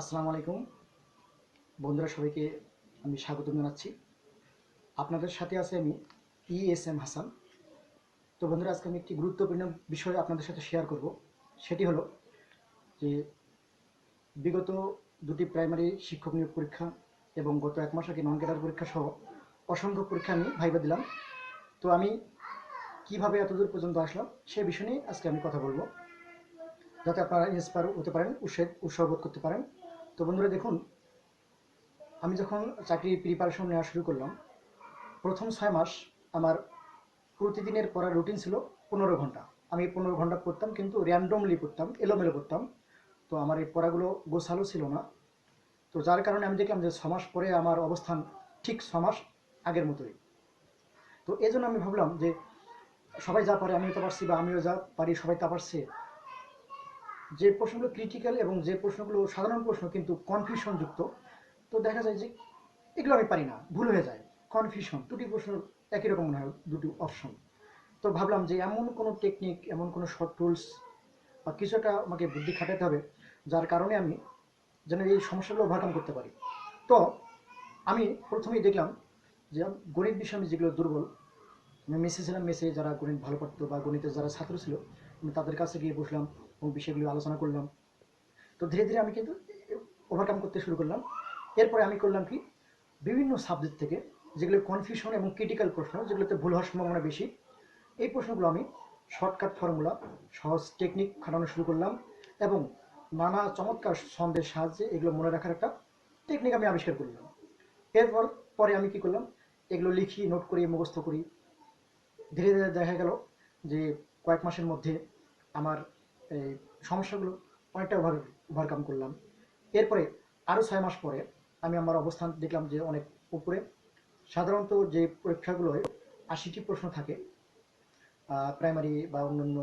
আসসালামু আলাইকুম। বন্ধুরা, সবাইকে আমি স্বাগত জানাচ্ছি। আপনাদের সাথে আছে আমি ই এস এম হাসান। তো বন্ধুরা, আজকে আমি একটি গুরুত্বপূর্ণ বিষয় আপনাদের সাথে শেয়ার করব। সেটি হলো যে বিগত দুটি প্রাইমারি শিক্ষক নিয়োগ পরীক্ষা এবং গত এক মাস আগে নন ক্যাডার পরীক্ষা সহ অসংখ্য পরীক্ষা আমি ভাইবা দিলাম। তো আমি কীভাবে এতদূর পর্যন্ত আসলাম সে বিষয় নিয়ে আজকে আমি কথা বলব। যাতে আপনারা ইন্সপায়ার হতে পারেন উৎসাহ উৎসাহ করতে পারেন। তো বন্ধুরা দেখুন, আমি যখন চাকরির প্রিপারেশন নেওয়া শুরু করলাম, প্রথম ছয় মাস আমার প্রতিদিনের পড়ার রুটিন ছিল পনেরো ঘণ্টা। আমি পনেরো ঘণ্টা পড়তাম, কিন্তু র্যান্ডমলি পড়তাম, এলোমেলো পড়তাম। তো আমার এই পড়াগুলো গোছালো ছিল না। তো যার কারণে আমি দেখলাম যে ছ মাস পরে আমার অবস্থান ঠিক ছ মাস আগের মতোই। তো এই জন্য আমি ভাবলাম যে সবাই যা পারে আমিও তা পারছি বা আমিও যা পারি সবাই তা পারছে। যে প্রশ্নগুলো ক্রিটিক্যাল এবং যে প্রশ্নগুলো সাধারণ প্রশ্ন কিন্তু কনফিউশন যুক্ত, তো দেখা যায় যে এগুলো আমি পারি না, ভুল হয়ে যায়। কনফিউশন দুটি প্রশ্ন একই রকম মনে হয়, দুটি অপশন তো ভাবলাম যে এমন কোনো টেকনিক এমন কোনো শর্ট টুলস বা কিছু একটা আমাকে বুদ্ধি খাটাতে হবে, যার কারণে আমি যেন এই সমস্যাগুলো ওভারকাম করতে পারি। তো আমি প্রথমেই দেখলাম যে গণিত বিষয়ে আমি যেগুলো দুর্বল, আমি মেসে ছিলাম মেসে যারা গণিত ভালো পড়তো বা গণিতের যারা ছাত্র ছিল, আমি তাদের কাছে গিয়ে বসলাম এবং বিষয়গুলো আলোচনা করলাম। তো ধীরে ধীরে আমি কিন্তু ওভারকাম করতে শুরু করলাম। এরপরে আমি করলাম কি? বিভিন্ন সাবজেক্ট থেকে, যেগুলো কনফিউশন এবং ক্রিটিক্যাল প্রশ্ন, যেগুলোতে ভুল হওয়ার সম্ভাবনা বেশি, এই প্রশ্নগুলো আমি শর্টকাট ফর্মুলা সহজ টেকনিক খাটানো শুরু করলাম এবং নানা চমৎকার ছন্দের সাহায্যে এগুলো মনে রাখার একটা টেকনিক আমি আবিষ্কার করলাম। এরপর পরে আমি কি করলাম? এগুলো লিখি নোট করি, মুখস্থ করি। ধীরে ধীরে দেখা গেল যে কয়েক মাসের মধ্যে আমার এই সমস্যাগুলো অনেকটা ওভার ওভারকাম করলাম। এরপরে আরও ছয় মাস পরে আমি আমার অবস্থান দেখলাম যে অনেক উপরে। সাধারণত যে পরীক্ষাগুলোয় আশিটি প্রশ্ন থাকে প্রাইমারি বা অন্যান্য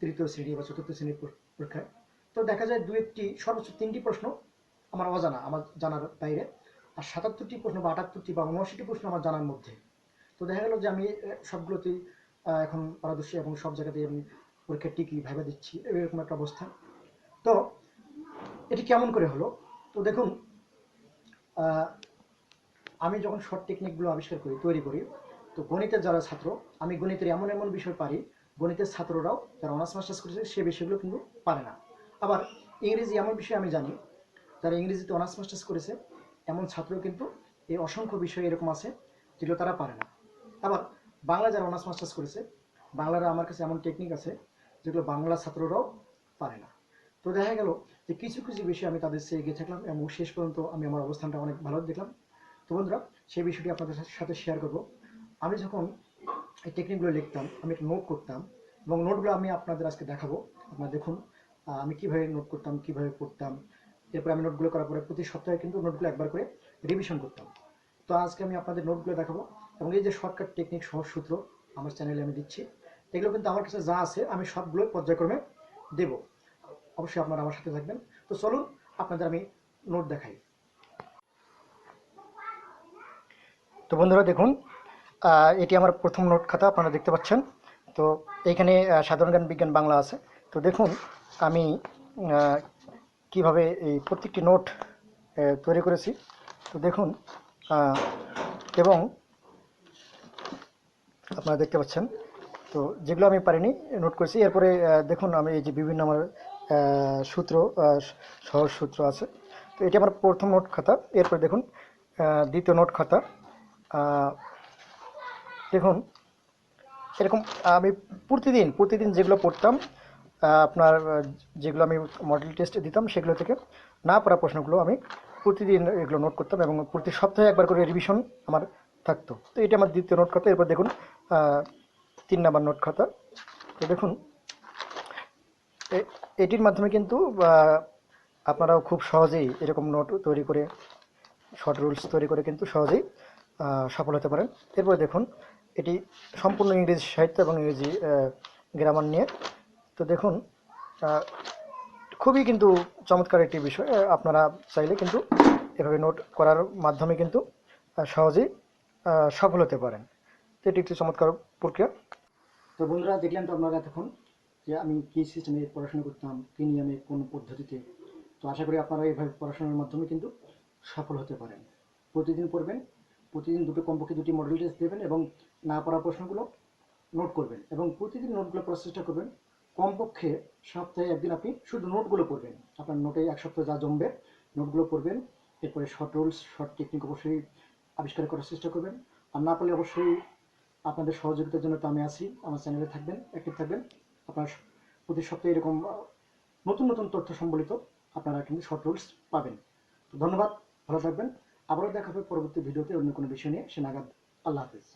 তৃতীয় শ্রেণি বা চতুর্থ শ্রেণির পরীক্ষায়। তো দেখা যায় দু একটি, সর্বোচ্চ তিনটি প্রশ্ন আমার অজানা, আমার জানার বাইরে। আর সাতাত্তরটি প্রশ্ন বা আটাত্তরটি বা উনআশিটি প্রশ্ন আমার জানার মধ্যে। তো দেখা গেল যে আমি সবগুলোতেই এখন পারদর্শী এবং সব জায়গাতেই আমি পরীক্ষা টিকি ভেবে দিচ্ছি, এরকম একটা অবস্থা। তো এটি কেমন করে হলো? তো দেখুন আমি যখন শর্ট টেকনিকগুলো আবিষ্কার করি, তৈরি করি, তো গণিতের যারা ছাত্র, আমি গণিতের এমন এমন বিষয় পারি, গণিতের ছাত্ররাও যারা অনার্স মাস্টার্স করেছে, সে বিষয়গুলো কিন্তু পারে না। আবার ইংরেজি এমন বিষয় আমি জানি, যারা ইংরেজিতে অনার্স মাস্টার্স করেছে, এমন ছাত্র কিন্তু এই অসংখ্য বিষয় এরকম আছে, যেগুলো তারা পারে না। আবার বাংলা যারা অনার্স মাস্টার্স করেছে, বাংলার আমার কাছে এমন টেকনিক আছে যেগুলো বাংলা ছাত্ররাও পারে না। তো দেখা গেল যে কিছু কিছু বিষয় আমি তাদের চেয়ে এগিয়ে থাকলাম এবং শেষ পর্যন্ত আমি আমার অবস্থানটা অনেক ভালো দেখলাম। তো বন্ধুরা, সেই বিষয়টি আপনাদের সাথে শেয়ার করব। আমি যখন এই টেকনিকগুলো লিখতাম, আমি একটা নোট করতাম এবং নোটগুলো আমি আপনাদের আজকে দেখাবো। আপনারা দেখুন আমি কীভাবে নোট করতাম, কীভাবে পড়তাম। এরপর আমি নোটগুলো করার পরে প্রতি সপ্তাহে কিন্তু নোটগুলো একবার করে রিভিশন করতাম। তো আজকে আমি আপনাদের নোটগুলো দেখাবো এবং এই যে শর্টকাট টেকনিক সহজ সূত্র আমার চ্যানেলে আমি দিচ্ছি এগুলো কিন্তু আমার কাছে যা আছে, আমি সবগুলো পর্যায়ক্রমে দেব। অবশ্যই আপনারা আমার সাথে থাকবেন। তো চলুন, আপনাদের আমি নোট দেখাই। তো বন্ধুরা, দেখুন এটি আমার প্রথম নোট খাতা, আপনারা দেখতে পাচ্ছেন। তো এইখানে সাধারণ জ্ঞান বিজ্ঞান বাংলা আছে। তো দেখুন, আমি কীভাবে এই প্রত্যেকটি নোট তৈরি করেছি। তো দেখুন এবং আপনারা দেখতে পাচ্ছেন তো যেগুলো আমি পারিনি নোট করেছি। এরপরে দেখুন, আমি এই যে বিভিন্ন আমার সূত্র সহজ সূত্র আছে। তো এটি আমার প্রথম নোট খাতা। এরপরে দেখুন দ্বিতীয় নোট খাতা। দেখুন এরকম আমি প্রতিদিন প্রতিদিন যেগুলো পড়তাম আপনার যেগুলো আমি মডেল টেস্ট দিতাম, সেগুলো থেকে না পড়া প্রশ্নগুলো আমি প্রতিদিন এগুলো নোট করতাম এবং প্রতি সপ্তাহে একবার করে রিভিশন আমার থাকতো। তো এটা আমার দ্বিতীয় নোট খাতা। এরপর দেখুন তিন নাম্বার নোট খাতা। তো দেখুন এটির মাধ্যমে কিন্তু আপনারাও খুব সহজেই এরকম নোট তৈরি করে, শর্ট রুলস তৈরি করে কিন্তু সহজেই সফল হতে পারেন। এরপরে দেখুন, এটি সম্পূর্ণ ইংরেজি সাহিত্য এবং ইংরেজি গ্রামার নিয়ে। তো দেখুন খুবই কিন্তু চমৎকার একটি বিষয় আপনারা চাইলে কিন্তু এভাবে নোট করার মাধ্যমে কিন্তু সহজেই সফল হতে পারেন। তো এটি একটি চমৎকার প্রক্রিয়া। তো বন্ধুরা দেখলেন তো আপনারা এতক্ষণ যে আমি কী সিস্টেমে পড়াশোনা করতাম, কী নিয়মে, কোন পদ্ধতিতে। তো আশা করি আপনারা এইভাবে পড়াশোনার মাধ্যমে কিন্তু সফল হতে পারেন। প্রতিদিন পড়বেন, প্রতিদিন দুটো কমপক্ষে দুটি মডেল টেস্ট দেবেন এবং না পড়া প্রশ্নগুলো নোট করবেন এবং প্রতিদিন নোটগুলো পড়ার চেষ্টা করবেন। কমপক্ষে সপ্তাহে একদিন আপনি শুধু নোটগুলো পড়বেন। আপনার নোটে এক সপ্তাহ যা জমবে নোটগুলো পড়বেন। এরপরে শর্ট রুলস শর্ট টেকনিক অবশ্যই আবিষ্কার করার চেষ্টা করবেন। আর না পারলে অবশ্যই আপনাদের সহযোগিতার জন্য তো আমি আছি। আমার চ্যানেলে থাকবেন অ্যাক্টিভ থাকবেন। আপনার প্রতি সপ্তাহে এরকম নতুন নতুন তথ্য সম্বলিত আপনারা কিন্তু শর্ট রুলস পাবেন। তো ধন্যবাদ, ভালো থাকবেন। আবারও দেখা হবে পরবর্তী ভিডিওতে অন্য কোনো বিষয় নিয়ে। সে নাগাদ, আল্লাহ হাফিজ।